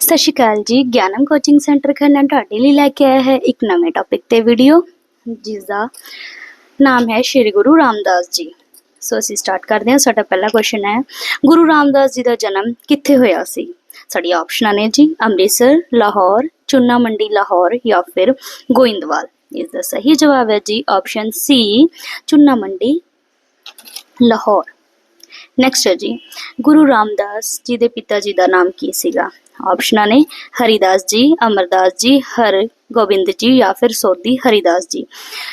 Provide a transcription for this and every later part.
ਸਤਿ ਸ਼੍ਰੀ ਅਕਾਲ ਜੀ, ਗਿਆਨਮ coaching centre Khanna ਤੁਹਾਡੇ ਲਈ ਲੈ ਕੇ ਆਇਆ ਹੈ ਇੱਕ ਨਵੇਂ ਟੌਪਿਕ ਤੇ ਵੀਡੀਓ ਜਿਸ ਦਾ ਨਾਮ ਹੈ ਸ਼੍ਰੀ ਗੁਰੂ ਰਾਮਦਾਸ ਜੀ। ਸੋ ਅਸੀਂ ਸਟਾਰਟ ਕਰਦੇ ਹਾਂ, ਸਾਡਾ ਪਹਿਲਾ ਕੁਐਸਚਨ ਹੈ, ਗੁਰੂ ਰਾਮਦਾਸ ਜੀ ਦਾ ਜਨਮ ਕਿੱਥੇ ਹੋਇਆ ਸੀ? ਸਾਡੀ ਆਪਸ਼ਨਾਂ ਨੇ ਜੀ, ਅੰਮ੍ਰਿਤਸਰ, ਲਾਹੌਰ ਚੁੰਨਾ ਮੰਡੀ ਲਾਹੌਰ ਜਾਂ ਫਿਰ ਗੋਇੰਦਵਾਲ। ਇਸ ਦਾ ਸਹੀ ਜਵਾਬ ਹੈ ਜੀ ਆਪਸ਼ਨ ਸੀ ਚੁੰਨਾ ਮੰਡੀ ਲਾਹੌਰ। ਨੈਕਸਟ ਹੈ ਜੀ। ਗੁਰੂ ਰਾਮਦਾਸ ਜੀ ਦੇ ਪਿਤਾ ਜੀ ਦਾ ਨਾਮ ਕੀ ਸੀਗਾ? ਆਪਸ਼ਨਾਂ ਨੇ ਹਰੀਦਾਸ ਜੀ, ਅਮਰਦਾਸ ਜੀ ਹਰ ਗੋਬਿੰਦ ਜੀ ਜਾਂ ਫਿਰ ਸੋਧੀ ਹਰੀਦਾਸ ਜੀ।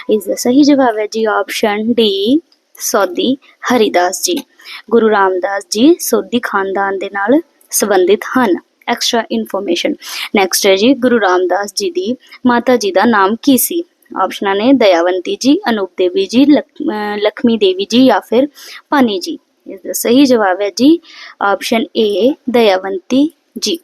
ਇਸ ਦਾ ਸਹੀ ਜਵਾਬ ਹੈ ਜੀ ਆਪਸ਼ਨ ਡੀ ਸੋਧੀ ਹਰੀਦਾਸ ਜੀ। ਗੁਰੂ ਰਾਮਦਾਸ ਜੀ ਸੋਧੀ ਖਾਨਦਾਨ ਦੇ ਨਾਲ ਸੰਬੰਧਿਤ ਹਨ। ਐਕਸਟਰਾ ਇਨਫੋਰਮੇਸ਼ਨ ਨੈਕਸਟ ਹੈ ਜੀ ਗੁਰੂ ਰਾਮਦਾਸ ਜੀ ਦੀ ਮਾਤਾ ਜੀ ਦਾ ਨਾਮ ਕੀ ਸੀ? ਆਪਸ਼ਨਾਂ ਨੇ ਦਇਆਵੰਤੀ ਜੀ, ਅਨੂਪ ਦੇਵੀ ਜੀ ਲਖਮੀ ਦੇਵੀ ਜੀ ਜਾਂ ਫਿਰ ਪਾਨੀ ਜੀ। ਇਸ ਦਾ ਸਹੀ ਜਵਾਬ ਹੈ ਜੀ। ਆਪਸ਼ਨ ਏ ਦਇਆਵੰਤੀ ਜੀ।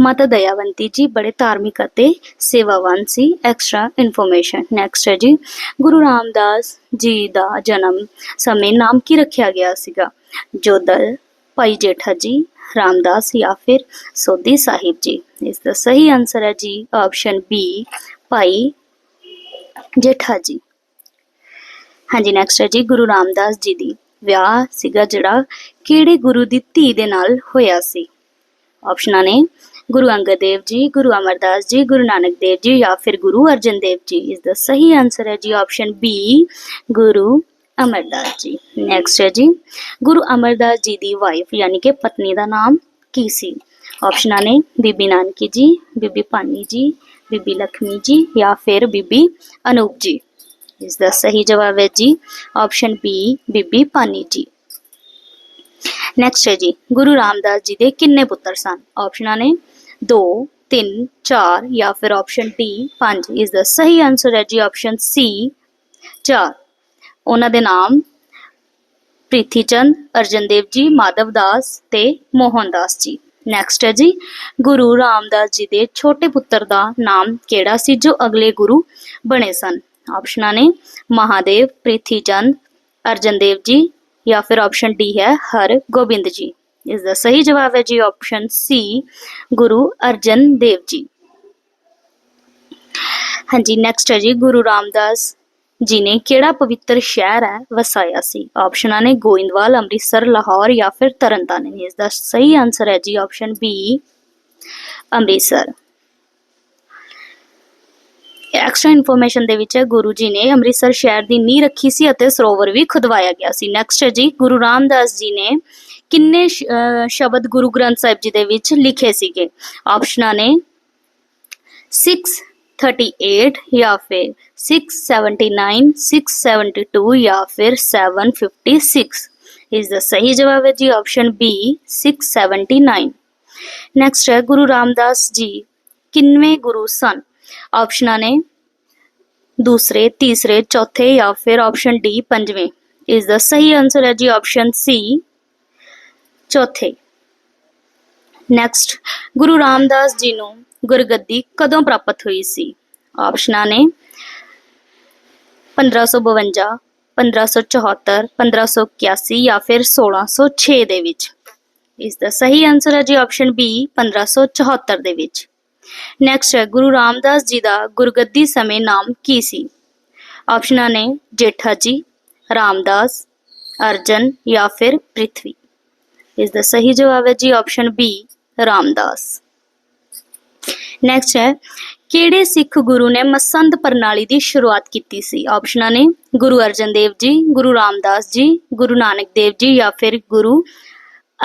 ਮਾਤਾ ਦਇਆਵੰਤੀ ਜੀ, ਬੜੇ ਧਾਰਮਿਕ ਅਤੇ ਸੇਵਾਵਾਨ ਸੀ। ਐਕਸਟਰਾ ਇਨਫੋਰਮੇਸ਼ਨ ਨੈਕਸਟ ਹੈ ਜੀ। ਗੁਰੂ ਰਾਮਦਾਸ ਜੀ ਦਾ ਜਨਮ ਸਮੇਂ ਨਾਮ ਕੀ ਰੱਖਿਆ ਗਿਆ ਸੀਗਾ? ਜੋਦਲ ਭਾਈ ਜੇਠਾ ਜੀ, ਰਾਮਦਾਸ ਜਾਂ ਫਿਰ ਸੋਧੀ ਸਾਹਿਬ ਜੀ? ਇਸ ਦਾ ਸਹੀ ਆਨਸਰ ਹੈ ਜੀ ਆਪਸ਼ਨ ਬੀ ਭਾਈ ਜੇਠਾ ਜੀ। ਹਾਂਜੀ ਨੈਕਸਟ ਹੈ ਜੀ, ਗੁਰੂ ਰਾਮਦਾਸ ਜੀ ਦੀ ਵਿਆਹ ਸੀਗਾ ਜਿਹੜਾ ਕਿਹੜੇ ਗੁਰੂ ਦੀ ਧੀ ਦੇ ਨਾਲ ਹੋਇਆ ਸੀ। ਆਪਸ਼ਨਾਂ ਨੇ ਗੁਰੂ ਅੰਗਦ ਦੇਵ ਜੀ, ਗੁਰੂ ਅਮਰਦਾਸ ਜੀ, ਗੁਰੂ ਨਾਨਕ ਦੇਵ ਜੀ ਜਾਂ ਫਿਰ ਗੁਰੂ ਅਰਜਨ ਦੇਵ ਜੀ। ਇਸ ਦਾ ਸਹੀ ਆਨਸਰ ਹੈ ਜੀ option B Guru Amardas ji. Next ਹੈ ਜੀ, ਗੁਰੂ ਅਮਰਦਾਸ ਜੀ ਦੀ ਵਾਈਫ ਯਾਨੀ ਕਿ ਪਤਨੀ ਦਾ ਨਾਮ ਕੀ ਸੀ? ਆਪਸ਼ਨਾਂ ਨੇ ਬੀਬੀ ਨਾਨਕੀ ਜੀ, ਬੀਬੀ ਭਾਨੀ ਜੀ, ਬੀਬੀ ਲਖਮੀ ਜੀ ਜਾਂ ਫਿਰ ਬੀਬੀ ਅਨੂਪ ਜੀ। ਇਸ ਦਾ ਸਹੀ ਜਵਾਬ ਹੈ ਜੀ ਆਪਸ਼ਨ ਬੀ ਬੀਬੀ ਪਾਨੀ ਜੀ ਨੈਕਸਟ ਹੈ ਜੀ ਗੁਰੂ ਰਾਮਦਾਸ ਜੀ ਦੇ ਕਿੰਨੇ ਪੁੱਤਰ ਸਨ ਆਪਸ਼ਨਾਂ ਨੇ 2 3 4 ਜਾਂ ਫਿਰ ਆਪਸ਼ਨ ਡੀ 5 ਇਸ ਦਾ ਸਹੀ ਆਨਸਰ ਹੈ ਜੀ ਆਪਸ਼ਨ ਸੀ 4 ਉਹਨਾਂ ਦੇ ਨਾਮ ਪ੍ਰਿਥੀ ਚੰਦ ਅਰਜਨ ਦੇਵ ਜੀ ਮਾਧਵ ਦਾਸ ਤੇ ਮੋਹਨ ਦਾਸ ਜੀ ਨੈਕਸਟ ਹੈ ਜੀ ਗੁਰੂ ਰਾਮਦਾਸ ਜੀ ਦੇ ਛੋਟੇ ਪੁੱਤਰ ਦਾ ਨਾਮ ਕਿਹੜਾ ਸੀ ਜੋ ਅਗਲੇ ਗੁਰੂ ਬਣੇ ਸਨ ਆਪਸ਼ਨਾਂ ਨੇ ਮਹਾਦੇਵ ਪ੍ਰਿਥੀ ਚੰਦ ਅਰਜਨ ਦੇਵ ਜੀ ਜਾਂ ਫਿਰ ਆਪਸ਼ਨ ਡੀ ਹੈ ਹਰ ਗੋਬਿੰਦ ਜੀ ਇਸ ਦਾ ਸਹੀ ਜਵਾਬ ਹੈ ਜੀ ਆਪਸ਼ਨ ਸੀ ਗੁਰੂ ਅਰਜਨ ਦੇਵ ਜੀ ਹਾਂਜੀ ਨੈਕਸਟ ਹੈ ਜੀ ਗੁਰੂ ਰਾਮਦਾਸ ਜੀ ਨੇ ਕਿਹੜਾ ਪਵਿੱਤਰ ਸ਼ਹਿਰ ਹੈ ਵਸਾਇਆ ਸੀ ਆਪਸ਼ਨਾਂ ਨੇ ਗੋਇੰਦਵਾਲ ਅੰਮ੍ਰਿਤਸਰ ਲਾਹੌਰ ਜਾਂ ਫਿਰ ਤਰਨਤਾਰਨ ਇਸ ਦਾ ਸਹੀ ਆਨਸਰ ਹੈ ਜੀ option B Amritsar extra information ਦੇ ਵਿੱਚ ਹੈ ਗੁਰੂ ਜੀ ਨੇ ਅੰਮ੍ਰਿਤਸਰ ਸ਼ਹਿਰ ਦੀ ਨੀਂਹ ਰੱਖੀ ਸੀ ਅਤੇ ਸਰੋਵਰ ਵੀ ਖੁਦਵਾਇਆ ਗਿਆ ਸੀ। ਨੈਕਸਟ ਹੈ ਜੀ, ਗੁਰੂ ਰਾਮਦਾਸ ਜੀ ਨੇ ਕਿੰਨੇ ਸ਼- ਸ਼ਬਦ ਗੁਰੂ ਗ੍ਰੰਥ ਸਾਹਿਬ ਜੀ ਦੇ ਵਿੱਚ ਲਿਖੇ ਸੀਗੇ? ਆਪਸ਼ਨਾਂ ਨੇ 638 ਜਾਂ ਫਿਰ 679 672 ਜਾਂ ਫਿਰ 756 ਇਸ ਦਾ ਸਹੀ ਜਵਾਬ ਹੈ ਜੀ ਆਪਸ਼ਨ ਬੀ 679 ਨੈਕਸਟ ਹੈ, ਗੁਰੂ ਰਾਮਦਾਸ ਜੀ ਕਿੰਨਵੇਂ ਗੁਰੂ ਸਨ? ਆਪਸ਼ਨਾਂ ਨੇ ਦੂਸਰੇ, ਤੀਸਰੇ, ਚੌਥੇ ਜਾਂ ਫਿਰ ਆਪਸ਼ਨ ਡੀ ਪੰਜਵੇਂ। ਇਸ ਦਾ ਸਹੀ ਆਨਸਰ ਹੈ ਜੀ ਆਪਸ਼ਨ ਸੀ ਚੌਥੇ। ਨੈਕਸਟ ਗੁਰੂ ਰਾਮਦਾਸ ਜੀ ਨੂੰ ਗੁਰਗੱਦੀ ਕਦੋਂ ਪ੍ਰਾਪਤ ਹੋਈ ਸੀ? ਆਪਸ਼ਨਾਂ ਨੇ 1552 1574 1581 ਜਾਂ ਫਿਰ 1606 ਦੇ ਵਿੱਚ। ਇਸ ਦਾ ਸਹੀ ਆਨਸਰ ਹੈ ਜੀ ਆਪਸ਼ਨ ਬੀ 1574 ਦੇ ਵਿੱਚ। ਨੈਕਸਟ ਹੈ ਗੁਰੂ ਰਾਮਦਾਸ ਜੀ ਦਾ ਗੁਰਗੱਦੀ ਸਮੇਂ ਨਾਮ ਕੀ ਸੀ? ਆਪਸ਼ਨਾਂ ਨੇ ਜੇਠਾ ਜੀ, ਰਾਮਦਾਸ, ਅਰਜਨ ਜਾਂ ਫਿਰ ਪ੍ਰਿਥਵੀ। ਇਸ ਦਾ ਸਹੀ ਜਵਾਬ ਹੈ ਜੀ ਆਪਸ਼ਨ ਬੀ ਰਾਮਦਾਸ। ਨੈਕਸਟ ਹੈ, ਕਿਹੜੇ ਸਿੱਖ ਗੁਰੂ ਨੇ ਮਸੰਦ ਪ੍ਰਣਾਲੀ ਦੀ ਸ਼ੁਰੂਆਤ ਕੀਤੀ ਸੀ? ਆਪਸ਼ਨਾਂ ਨੇ ਗੁਰੂ ਅਰਜਨ ਦੇਵ ਜੀ, ਗੁਰੂ ਰਾਮਦਾਸ ਜੀ, ਗੁਰੂ ਨਾਨਕ ਦੇਵ ਜੀ ਜਾਂ ਫਿਰ ਗੁਰੂ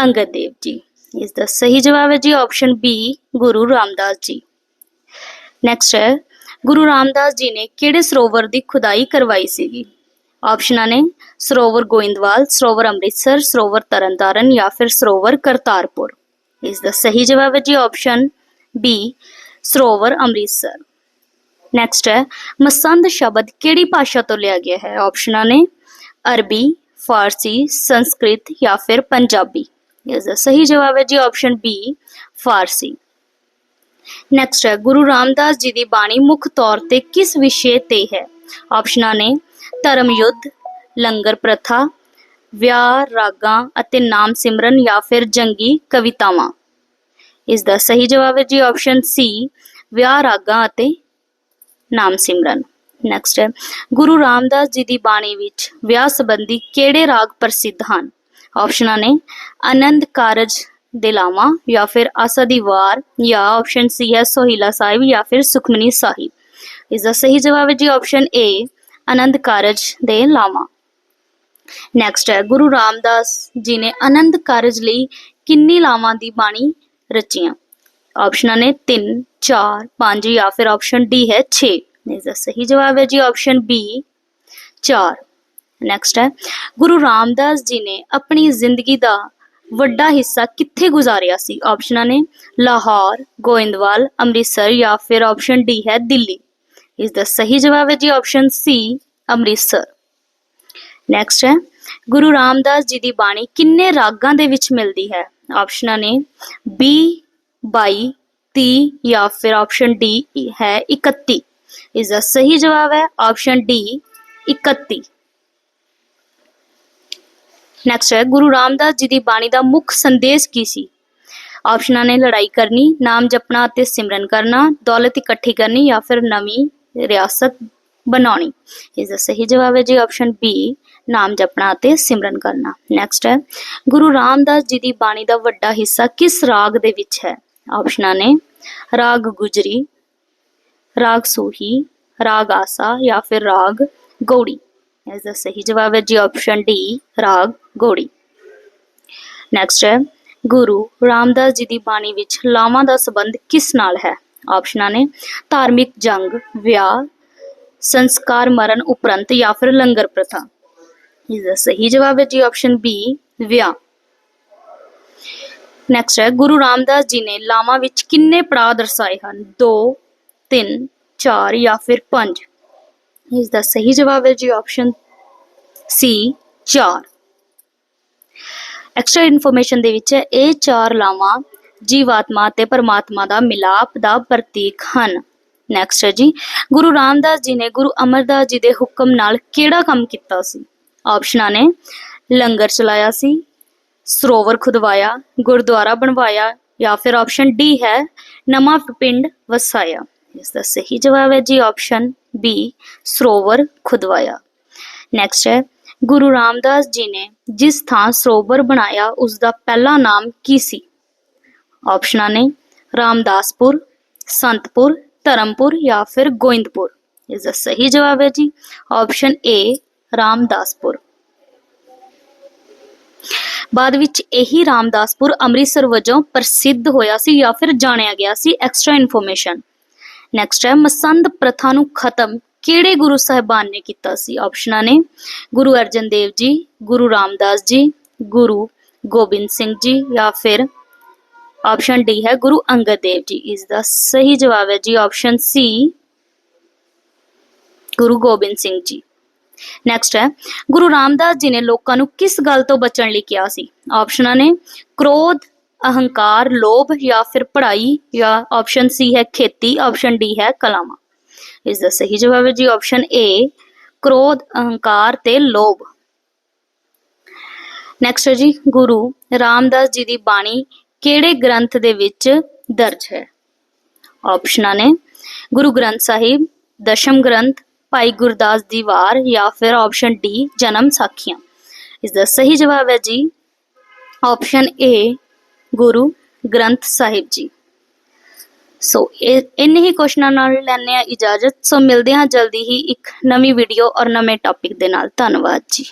ਅੰਗਦ ਦੇਵ ਜੀ। ਇਸ ਦਾ ਸਹੀ ਜਵਾਬ ਹੈ ਜੀ option B Guru Ramdas ji next ਹੈ ਗੁਰੂ ਰਾਮਦਾਸ ਜੀ ਨੇ ਕਿਹੜੇ ਸਰੋਵਰ ਦੀ ਖੁਦਾਈ ਕਰਵਾਈ ਸੀਗੀ ਆਪਸ਼ਨਾਂ ਨੇ ਸਰੋਵਰ ਗੋਇੰਦਵਾਲ ਸਰੋਵਰ ਅੰਮ੍ਰਿਤਸਰ ਸਰੋਵਰ ਤਰਨਤਾਰਨ ਜਾਂ ਫਿਰ ਸਰੋਵਰ ਕਰਤਾਰਪੁਰ ਇਸ ਦਾ ਸਹੀ ਜਵਾਬ ਹੈ ਜੀ ਆਪਸ਼ਨ ਬੀ ਸਰੋਵਰ ਅੰਮ੍ਰਿਤਸਰ ਨੈਕਸਟ ਹੈ ਮਸੰਦ ਸ਼ਬਦ ਕਿਹੜੀ ਭਾਸ਼ਾ ਤੋਂ ਲਿਆ ਗਿਆ ਹੈ ਆਪਸ਼ਨਾਂ ਨੇ ਅਰਬੀ ਫਾਰਸੀ ਸੰਸਕ੍ਰਿਤ ਜਾਂ ਫਿਰ ਪੰਜਾਬੀ ਇਸ ਦਾ ਸਹੀ ਜਵਾਬ ਹੈ ਜੀ ਆਪਸ਼ਨ ਬੀ ਫਾਰਸੀ ਨੈਕਸਟ ਹੈ ਗੁਰੂ ਰਾਮਦਾਸ ਜੀ ਦੀ ਬਾਣੀ ਮੁੱਖ ਤੌਰ ਤੇ ਕਿਸ ਵਿਸ਼ੇ ਤੇ ਹੈ ਆਪਸ਼ਨਾਂ ਨੇ ਧਰਮ ਯੁੱਧ ਲੰਗਰ ਪ੍ਰਥਾ ਵਿਆਹ ਰਾਗਾਂ ਅਤੇ ਨਾਮ ਸਿਮਰਨ ਜਾਂ ਫਿਰ ਜੰਗੀ ਕਵਿਤਾਵਾਂ ਇਸ ਦਾ ਸਹੀ ਜਵਾਬ ਹੈ ਜੀ ਆਪਸ਼ਨ ਸੀ ਵਿਆਹ ਰਾਗਾਂ ਅਤੇ ਨਾਮ ਸਿਮਰਨ ਨੈਕਸਟ ਹੈ ਗੁਰੂ ਰਾਮਦਾਸ ਜੀ ਦੀ ਬਾਣੀ ਵਿੱਚ ਵਿਆਹ ਸੰਬੰਧੀ ਕਿਹੜੇ ਰਾਗ ਪ੍ਰਸਿੱਧ ਹਨ ਆਪਸ਼ਨਾਂ ਨੇ ਆਨੰਦ ਕਾਰਜ ਦੇ ਲਾਵਾਂ ਜਾਂ ਫਿਰ ਆਸਾ ਦੀ ਵਾਰ ਜਾਂ ਆਪਸ਼ਨ ਸੀ ਹੈ ਸੋਹਿਲਾ ਸਾਹਿਬ ਜਾਂ ਫਿਰ ਸੁਖਮਨੀ ਸਾਹਿਬ। ਇਸ ਦਾ ਸਹੀ ਜਵਾਬ ਹੈ ਜੀ ਆਪਸ਼ਨ ਏ ਆਨੰਦ ਕਾਰਜ ਦੇ ਲਾਵਾਂ। ਨੈਕਸਟ ਹੈ, ਗੁਰੂ ਰਾਮਦਾਸ ਜੀ ਨੇ ਆਨੰਦ ਕਾਰਜ ਲਈ ਕਿੰਨੀ ਲਾਵਾਂ ਦੀ ਬਾਣੀ ਰਚੀਆਂ? ਆਪਸ਼ਨਾਂ ਨੇ 3 4 5 ਜਾਂ ਫਿਰ ਆਪਸ਼ਨ ਡੀ ਹੈ 6 ਇਸ ਦਾ ਸਹੀ ਜਵਾਬ ਹੈ ਜੀ ਆਪਸ਼ਨ ਬੀ 4 ਨੈਕਸਟ ਹੈ, ਗੁਰੂ ਰਾਮਦਾਸ ਜੀ ਨੇ ਆਪਣੀ ਜ਼ਿੰਦਗੀ ਦਾ ਵੱਡਾ ਹਿੱਸਾ ਕਿੱਥੇ ਗੁਜ਼ਾਰਿਆ ਸੀ? ਆਪਸ਼ਨਾਂ ਨੇ ਲਾਹੌਰ, ਗੋਇੰਦਵਾਲ, ਅੰਮ੍ਰਿਤਸਰ ਜਾਂ ਫਿਰ ਆਪਸ਼ਨ ਡੀ ਹੈ ਦਿੱਲੀ। ਇਸ ਦਾ ਸਹੀ ਜਵਾਬ ਹੈ ਜੀ ਆਪਸ਼ਨ ਸੀ ਅੰਮ੍ਰਿਤਸਰ। ਨੈਕਸਟ ਹੈ, ਗੁਰੂ ਰਾਮਦਾਸ ਜੀ ਦੀ ਬਾਣੀ ਕਿੰਨੇ ਰਾਗਾਂ ਦੇ ਵਿੱਚ ਮਿਲਦੀ ਹੈ? ਆਪਸ਼ਨਾਂ ਨੇ 20 22 30 ਜਾਂ ਫਿਰ ਆਪਸ਼ਨ ਡੀ ਹੈ 31 ਇਸ ਦਾ ਸਹੀ ਜਵਾਬ ਹੈ ਆਪਸ਼ਨ ਡੀ 31 ਨੈਕਸਟ ਹੈ, ਗੁਰੂ ਰਾਮਦਾਸ ਜੀ ਦੀ ਬਾਣੀ ਦਾ ਮੁੱਖ ਸੰਦੇਸ਼ ਕੀ ਸੀ? ਆਪਸ਼ਨਾਂ ਨੇ ਲੜਾਈ ਕਰਨੀ, ਨਾਮ ਜਪਣਾ ਅਤੇ ਸਿਮਰਨ ਕਰਨਾ, ਦੌਲਤ ਇਕੱਠੀ ਕਰਨੀ ਜਾਂ ਫਿਰ ਨਵੀਂ ਰਿਆਸਤ ਬਣਾਉਣੀ। ਇਸ ਦਾ ਸਹੀ ਜਵਾਬ ਹੈ ਜੀ ਆਪਸ਼ਨ ਬੀ ਨਾਮ ਜਪਣਾ ਅਤੇ ਸਿਮਰਨ ਕਰਨਾ। ਨੈਕਸਟ ਹੈ, ਗੁਰੂ ਰਾਮਦਾਸ ਜੀ ਦੀ ਬਾਣੀ ਦਾ ਵੱਡਾ ਹਿੱਸਾ ਕਿਸ ਰਾਗ ਦੇ ਵਿੱਚ ਹੈ? ਆਪਸ਼ਨਾਂ ਨੇ, ਰਾਗ ਗੁਜਰੀ, ਰਾਗ ਸੂਹੀ, ਰਾਗ ਆਸਾ ਜਾਂ ਫਿਰ ਰਾਗ ਗੌੜੀ। ਇਸ ਦਾ ਸਹੀ ਜਵਾਬ ਹੈ ਜੀ ਆਪਸ਼ਨ ਡੀ ਰਾਗ ਗੋੜੀ ਨੈਕਸਟ ਹੈ ਗੁਰੂ ਰਾਮਦਾਸ ਜੀ ਦੀ ਬਾਣੀ ਵਿੱਚ ਲਾਵਾਂ ਦਾ ਸੰਬੰਧ ਕਿਸ ਨਾਲ ਹੈ ਆਪਸ਼ਨਾਂ ਨੇ ਧਾਰਮਿਕ ਜੰਗ ਵਿਆਹ ਸੰਸਕਾਰ ਮਰਨ ਉਪਰੰਤ ਜਾਂ ਫਿਰ ਲੰਗਰ ਪ੍ਰਥਾ ਇਸ ਦਾ ਸਹੀ ਜਵਾਬ ਹੈ ਜੀ ਆਪਸ਼ਨ ਬੀ ਵਿਆਹ ਨੈਕਸਟ ਹੈ ਗੁਰੂ ਰਾਮਦਾਸ ਜੀ ਨੇ ਲਾਵਾਂ ਵਿੱਚ ਕਿੰਨੇ ਪੜਾਅ ਦਰਸਾਏ ਹਨ 2 3 4 ਜਾਂ ਫਿਰ 5 ਇਸ ਦਾ ਸਹੀ ਜਵਾਬ ਹੈ ਜੀ ਆਪਸ਼ਨ ਸੀ 4 ਐਕਸਟਰਾ ਇਨਫੋਰਮੇਸ਼ਨ ਦੇ ਵਿੱਚ ਇਹ ਚਾਰ ਲਾਵਾਂ ਜੀਵਾਤਮਾ ਤੇ ਪਰਮਾਤਮਾ ਦਾ ਮਿਲਾਪ ਦਾ ਪ੍ਰਤੀਕ ਹਨ ਨੈਕਸਟ ਹੈ ਜੀ ਗੁਰੂ ਰਾਮਦਾਸ ਜੀ ਨੇ ਗੁਰੂ ਅਮਰਦਾਸ ਜੀ ਦੇ ਹੁਕਮ ਨਾਲ ਕਿਹੜਾ ਕੰਮ ਕੀਤਾ ਸੀ ਆਪਸ਼ਨਾਂ ਨੇ ਲੰਗਰ ਚਲਾਇਆ ਸੀ ਸਰੋਵਰ ਖੁਦਵਾਇਆ ਗੁਰਦੁਆਰਾ ਬਣਵਾਇਆ ਜਾਂ ਫਿਰ ਆਪਸ਼ਨ ਡੀ ਹੈ ਨਵਾਂ ਪਿੰਡ ਵਸਾਇਆ ਇਸ ਦਾ ਸਹੀ ਜਵਾਬ ਹੈ ਜੀ ਆਪਸ਼ਨ ਬੀ ਸਰੋਵਰ ਖੁਦਵਾਇਆ। ਨੈਕਸਟ ਹੈ, ਗੁਰੂ ਰਾਮਦਾਸ ਜੀ ਨੇ ਜਿਸ ਥਾਂ ਸਰੋਵਰ ਬਣਾਇਆ, ਉਸ ਦਾ ਪਹਿਲਾ ਨਾਮ ਕੀ ਸੀ? ਆਪਸ਼ਨਾਂ ਨੇ ਰਾਮਦਾਸਪੁਰ, ਸੰਤਪੁਰ, ਧਰਮਪੁਰ ਜਾਂ ਫਿਰ ਗੋਇੰਦਪੁਰ। ਇਸ ਦਾ ਸਹੀ ਜਵਾਬ ਹੈ ਜੀ। Option A Ramdaspur. ਬਾਅਦ ਵਿੱਚ ਇਹੀ ਰਾਮਦਾਸਪੁਰ ਅੰਮ੍ਰਿਤਸਰ ਵਜੋਂ ਪ੍ਰਸਿੱਧ ਹੋਇਆ ਸੀ ਜਾਂ ਫਿਰ ਜਾਣਿਆ ਗਿਆ ਸੀ। ਐਕਸਟਰਾ ਇਨਫੋਰਮੇਸ਼ਨ ਨੈਕਸਟ ਹੈ, ਮਸੰਦ ਪ੍ਰਥਾ ਨੂੰ ਖਤਮ ਕਿਹੜੇ ਗੁਰੂ ਸਾਹਿਬਾਨ ਨੇ ਕੀਤਾ ਸੀ? ਆਪਸ਼ਨਾਂ ਨੇ ਗੁਰੂ ਅਰਜਨ ਦੇਵ ਜੀ, ਗੁਰੂ ਰਾਮਦਾਸ ਜੀ, ਗੁਰੂ ਗੋਬਿੰਦ ਸਿੰਘ ਜੀ ਜਾਂ ਫਿਰ ਆਪਸ਼ਨ ਡੀ ਹੈ ਗੁਰੂ ਅੰਗਦ ਦੇਵ ਜੀ। ਇਸ ਦਾ ਸਹੀ ਜਵਾਬ ਹੈ ਜੀ option C Guru Gobind Singh ji. Next ਹੈ, ਗੁਰੂ ਰਾਮਦਾਸ ਜੀ ਨੇ ਲੋਕਾਂ ਨੂੰ ਕਿਸ ਗੱਲ ਤੋਂ ਬਚਣ ਲਈ ਕਿਹਾ ਸੀ? ਆਪਸ਼ਨਾਂ ਨੇ ਕ੍ਰੋਧ ਅਹੰਕਾਰ, ਲੋਭ ਜਾਂ ਫਿਰ ਪੜ੍ਹਾਈ ਜਾਂ ਆਪਸ਼ਨ ਸੀ ਹੈ ਖੇਤੀ ਆਪਸ਼ਨ ਡੀ ਹੈ ਕਲਾਵਾਂ। ਇਸ ਦਾ ਸਹੀ ਜਵਾਬ ਹੈ ਜੀ ਆਪਸ਼ਨ ਏ ਕ੍ਰੋਧ, ਅਹੰਕਾਰ ਤੇ ਲੋਭ। ਨੈਕਸਟ ਹੈ ਜੀ ਗੁਰੂ। ਰਾਮਦਾਸ ਜੀ ਦੀ ਬਾਣੀ ਕਿਹੜੇ ਗ੍ਰੰਥ ਦੇ ਵਿੱਚ ਦਰਜ ਹੈ? ਆਪਸ਼ਨਾਂ ਨੇ ਗੁਰੂ ਗ੍ਰੰਥ ਸਾਹਿਬ, ਦਸ਼ਮ ਗ੍ਰੰਥ, ਭਾਈ ਗੁਰਦਾਸ ਦੀ ਵਾਰ ਜਾਂ ਫਿਰ ਆਪਸ਼ਨ ਡੀ ਜਨਮ ਸਾਖੀਆਂ। ਇਸ ਦਾ ਸਹੀ ਜਵਾਬ ਹੈ ਜੀ ਆਪਸ਼ਨ ਏ ਗੁਰੂ ਗ੍ਰੰਥ ਸਾਹਿਬ ਜੀ। ਸੋ ਇਹ ਹੀ ਕੁਐਸਚਨਾਂ ਨਾਲ ਲੈਣੇ ਆ ਇਜਾਜ਼ਤ। ਸੋ ਮਿਲਦੇ ਹਾਂ ਜਲਦੀ ਹੀ ਇੱਕ ਨਵੀਂ ਵੀਡੀਓ ਔਰ ਨਵੇਂ ਟੌਪਿਕ ਦੇ ਨਾਲ। ਧੰਨਵਾਦ ਜੀ।